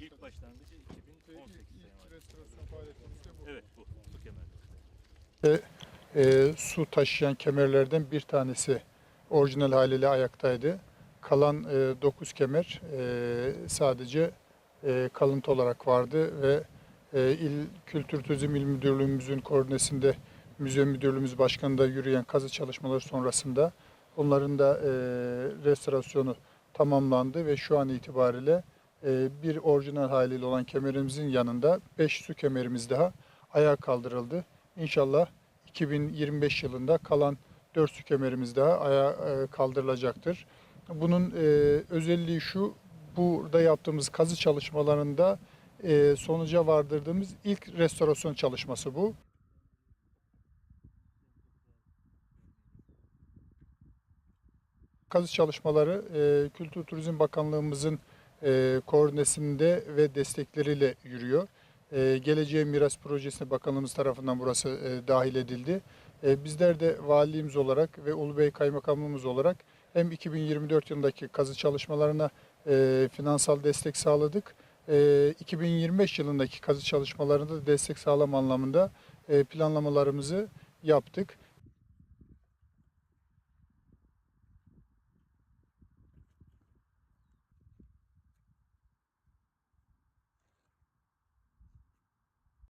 İlk başlangıcı 2018 Sayın Valim. restorasyon faaliyetimiz de bu. Evet bu. Bu kemer. e, su taşıyan kemerlerden bir tanesi orijinal haliyle ayaktaydı. Kalan 9 kemer e, sadece e, kalıntı olarak vardı ve e, İl Kültür Turizm İl Müdürlüğümüzün koordinesinde müze müdürlüğümüz başkanında yürüyen kazı çalışmaları sonrasında onların da e, restorasyonu tamamlandı ve şu an itibariyle e, bir orijinal haliyle olan kemerimizin yanında 5 su kemerimiz daha ayağa kaldırıldı. İnşallah 2025 yılında kalan 4 su kemerimiz daha ayağa e, kaldırılacaktır. Bunun e, özelliği şu, burada yaptığımız kazı çalışmalarında e, sonuca vardırdığımız ilk restorasyon çalışması bu. Kazı çalışmaları Kültür Turizm Bakanlığımızın e, koordinesinde ve destekleriyle yürüyor. E, Geleceğe Miras Projesi'ne bakanlığımız tarafından burası e, dahil edildi. E, bizler de valiliğimiz olarak ve Ulubey Kaymakamlığımız olarak hem 2024 yılındaki kazı çalışmalarına e, finansal destek sağladık. E, 2025 yılındaki kazı çalışmalarında da destek sağlama anlamında e, planlamalarımızı yaptık.